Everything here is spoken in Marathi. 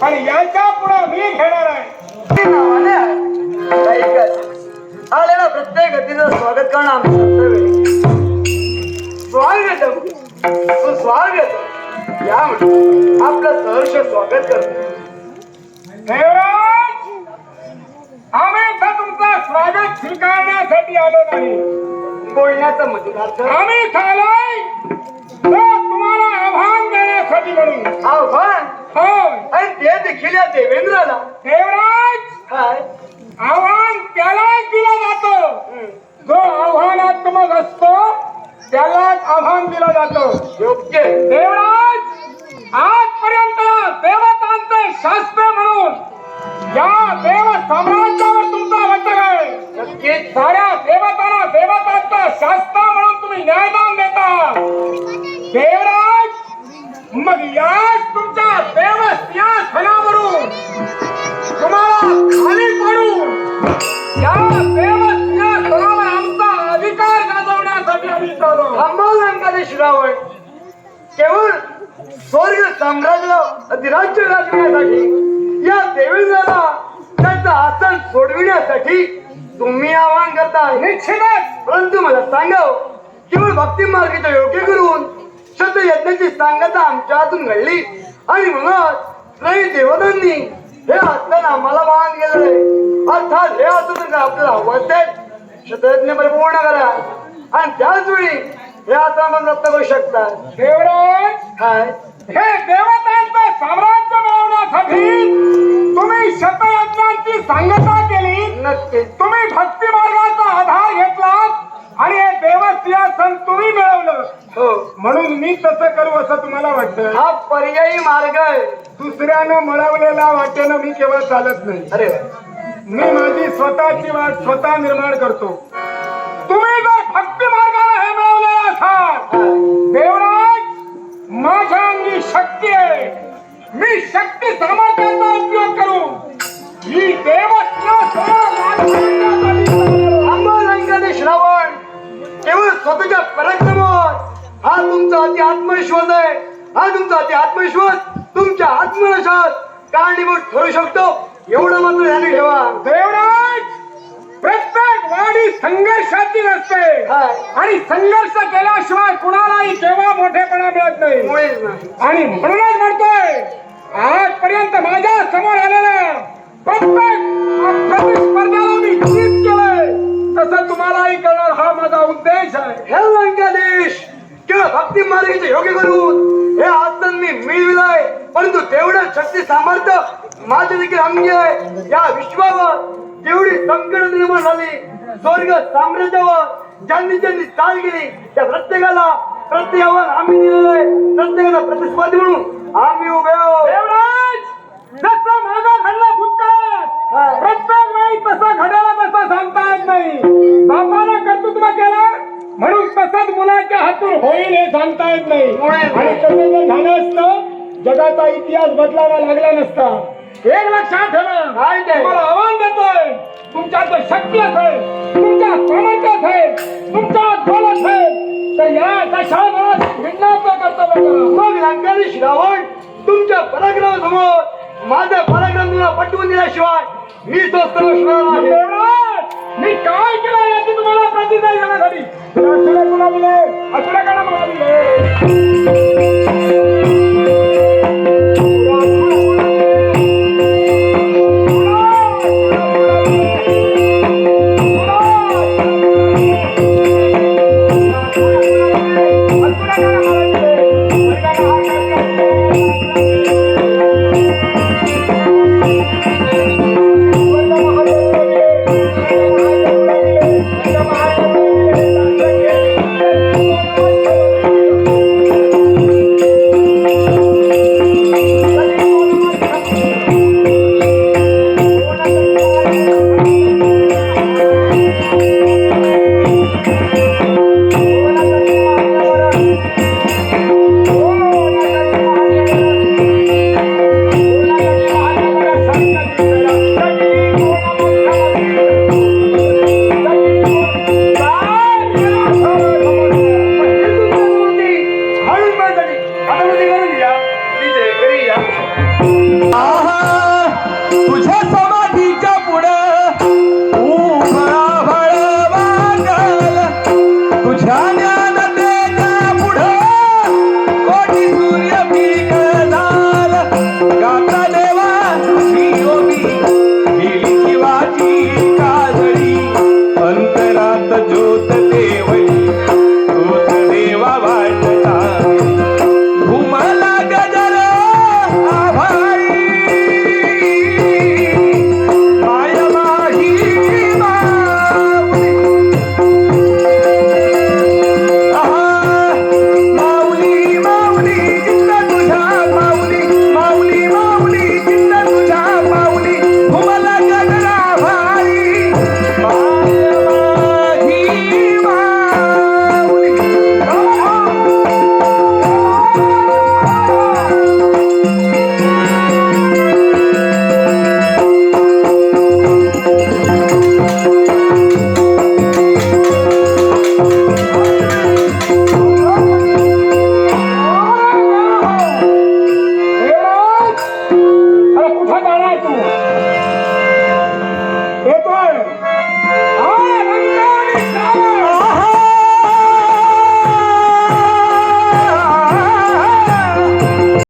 पण याच्यापुढे मी घेणार आहे. आलेल्या प्रत्येक गतीचं स्वागत करणं आमचं कर्तव्य आहे. स्वागत स्वागत या आपलं सहर्ष स्वागत करतो. आम्ही इथं तुमचं स्वागत स्वीकारण्यासाठी आलो नाही. बोलण्याचा मधुरार्थ आम्ही इथं देण्यासाठी म्हणून. होय. आणि ते देखील या देवेंद्राला. देवराज! काय आव्हान त्यालाच दिलं जातं. जो आव्हानात्मक असतो त्यालाच आव्हान दिलं जातं. केवळ स्वर्ग साम्राज्य अधिराज्य गाजविण्यासाठी या देवेंद्राला त्यांचं आसन सोडविण्यासाठी तुम्ही आवाहन करताय निश्चितच! परंतु मला सांगाव हो, केवळ भक्ती मार्गाचा योग्य करून शब्द यज्ञाची सांगता आमच्या हातून घडली. आणि म्हणून नाही देवतांनी हे आसन आम्हाला वाहन केलेलं आहे. अर्थात हे आसन आपल्याला आवडते शतयज्ञ परिपूर्ण करा. आणि त्याच वेळी हे आसन आपण करू शकता देवराज काय हे देवतांचं साम्राज्य मिळवण्यासाठी तुम्ही शतयज्ञांची सांगता केली नक्की तुम्ही भक्ती मार्गाचा आधार घेतला आणि हे देवसिंहासन तुम्ही मिळवलं हो म्हणून मी तसं करू असं तुम्हाला वाटतं हा पर्यायी मार्ग आहे दुसऱ्यानं मिळवलेला वाटेनं मी केवळ चालत नाही अरे मी माझी स्वतःची वाट स्वतः निर्माण करतो. तुम्ही जर भक्ती मार्गाने हे मिळवले असाल काय? देवराज माझ्या अंगी शक्ती आहे. मी शक्ती सामर्थ्याचा उपयोग करू. ही देवस्थान श्रावण केवळ स्वतःच्या पराक्रमावर. हा तुमचा अति आत्मविश्वास आहे. हा तुमचा अति आत्मविश्वास तुमच्या आत्मविश्वास कारणीभूत ठरू शकतो. एवढं मात्र ध्यान ठेवा. देवराज प्रत्येक वाडी संघर्षाची असते? आणि संघर्ष केल्याशिवाय कुणालाही केव्हा मोठेपणा मिळत नाही. आणि म्हणूनच म्हणतोय आजपर्यंत माझ्यासमोर आलेल्या प्रत्येक मी जीत केलंय. तसं तुम्हालाही कळणार हा माझा उद्देश आहे. हे लंकादेश केवळ भक्ती मार्गाचे योग्य करून हे आसन मी मिळविलंय. परंतु तेवढं शक्ती सामर्थ्य माझे देखील अंगी आहे. या विश्वावर जेवढी संकट निर्माण झाली स्वर्ग साम्राज्यावर ज्यांनी ज्यांनी चाल केली त्या प्रत्येकाला प्रत्येकावर आम्ही दिलेलं आहे प्रत्येकाला प्रतिस्पर्धी म्हणून आम्ही उभे जसं घडलं हा. प्रत्येक वेळी तसं घडायला तसं सांगता येत नाही. बापानं कर्तृत्व केलं म्हणून तसंच मुलाच्या हातून होईल हे सांगता येत नाही. आणि तसं जर झालं असतं जगाचा इतिहास बदलावा लागला नसता. एक लक्षात ठेवा. काय ते? तुम्हाला आव्हान देतोय. तुमच्यात शक्ती असेल तुमच्या सामर्थ्य असेल तुमच्या बल असेल तर या दशा भिन्नाचं कर्तव्य करा. मग लंकादेश रावण तुमच्या पराक्रमासमोर माझा पराक्रम तुला पटवून दिल्याशिवाय मी तो सर्व नाही